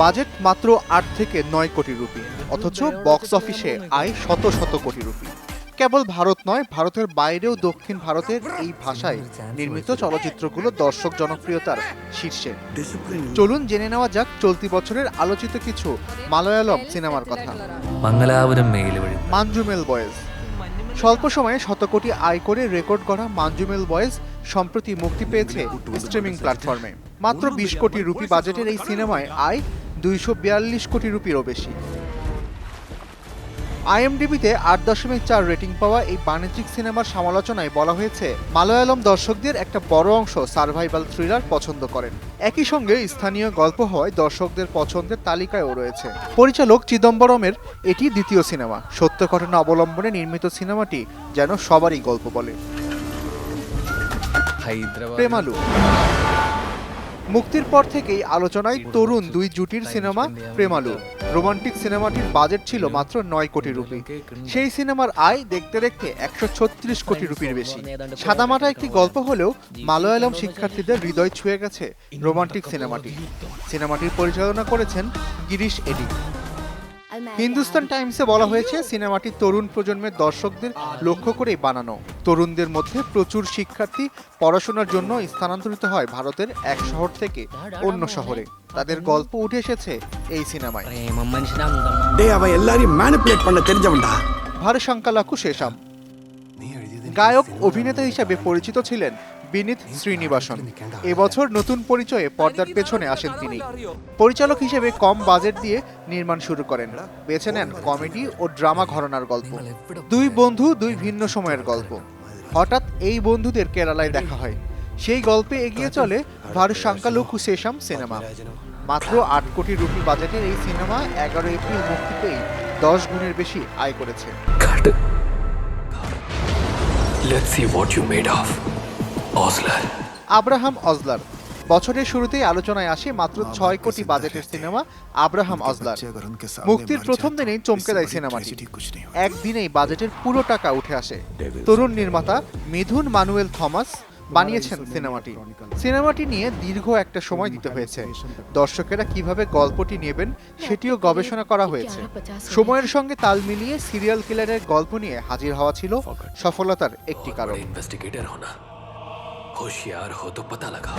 Budget মাত্র আট থেকে নয় কোটি রুপি অথচ বক্স অফিসে আয় শত শত কোটি রুপি। কেবল ভারত নয় ভারতের বাইরেও দক্ষিণ ভারতের এই ভাষায় নির্মিত চলচ্চিত্রগুলো দর্শক জনপ্রিয়তার শীর্ষে। চলুন জেনে নেওয়া যাক চলতি বছরের আলোচিত কিছু মালয়ালম সিনেমার কথা। মাঞ্জুমেল বয়েজ। স্বল্প সময়ে শত কোটি আয় করে রেকর্ড করা মাঞ্জুমেল বয়েজ সম্প্রতি মুক্তি পেয়েছে স্ট্রিমিং প্ল্যাটফর্মে। মাত্র বিশ কোটি রুপি বাজেটের এই সিনেমায় আয় দুইশো বিয়াল্লিশ কোটি রুপিরও বেশি। আইএমডিবিতে আট দশমিক চার রেটিং পাওয়া এই বাণিজ্যিক সিনেমার সমালোচনায় বলা হয়েছে মালয়ালম দর্শকদের একটা বড় অংশ সার্ভাইভাল থ্রিলার পছন্দ করেন। একই সঙ্গে স্থানীয় গল্প হওয়ায় দর্শকদের পছন্দের তালিকায়ও রয়েছে। পরিচালক চিদম্বরমের এটি দ্বিতীয় সিনেমা। সত্য ঘটনা অবলম্বনে নির্মিত সিনেমাটি যেন সবারই গল্প বলে। প্রেমালু। মুক্তির পর থেকেই আলোচনায় তরুণ দুই জুটির সিনেমা প্রেমালু। রোমান্টিক সিনেমাটির বাজেট ছিল মাত্র নয় কোটি রুপি। সেই সিনেমার আয় দেখতে দেখতে একশো ছত্রিশ কোটি রুপির বেশি। সাদামাটা একটি গল্প হলেও মালয়ালম শিক্ষার্থীদের হৃদয় ছুঁয়ে গেছে রোমান্টিক সিনেমাটি। সিনেমাটির পরিচালনা করেছেন গিরিশ এডি। হিন্দুস্তান টাইমসে বলা হয়েছে সিনেমাটি তরুণ প্রজন্মের দর্শকদের লক্ষ্য করেই বানানো। তরুণদের মধ্যে প্রচুর শিক্ষার্থী পড়াশোনার জন্য স্থানান্তরিত হয় ভারতের এক শহর থেকে অন্য শহরে। তাদের গল্প উঠে এসেছে এই সিনেমায়। ভারসাঙ্কালাকু শেষাম গায়ক, অভিনেতা হিসাবে পরিচিত ছিলেন বিনীত শ্রীনিবাসন। এবছর নতুন পরিচয়ে পর্দার পেছনে আসেন তিনি। পরিচালক হিসেবে কম বাজেট দিয়ে নির্মাণ শুরু করেন। বেছে নেন কমেডি ও ড্রামা ঘরানার গল্প। দুই বন্ধু দুই ভিন্ন সময়ের গল্প। হঠাৎ এই বন্ধুদের কেরালায় দেখা হয়। সেই গল্পে এগিয়ে চলে ভারশঙ্কালকু শেষাম সিনেমা। মাত্র আট কোটি রুপি বাজেটের এই সিনেমা এগারো এপ্রিল মুক্তি পেয়ে দশ গুণের বেশি আয় করেছে। Cut. Let's see what you made of. Osler. Abraham Osler. বছরের শুরুতেই আলোচনায় আসে মাত্র ছয় কোটি বাজেটের সিনেমা আব্রাহাম অজলার। মুক্তির প্রথম দিনেই চমকে দেয় সিনেমাটি। একদিনেই বাজেটের পুরো টাকা উঠে আসে। তরুণ নির্মাতা মিধুন মানুয়েল থমাস বানিয়েছেন সিনেমাটি সিনেমাটি নিয়ে দীর্ঘ একটা সময় দিতে হয়েছে দর্শকেরা কিভাবে গল্পটি নেবেন সেটিও গবেষণা করা হয়েছে সময়ের সঙ্গে তাল মিলিয়ে সিরিয়াল কিলারের গল্প নিয়ে হাজির হওয়া ছিল সফলতার একটি কারণ इन्वेस्टिगेटर हो ना होशियार हो तो पता लगा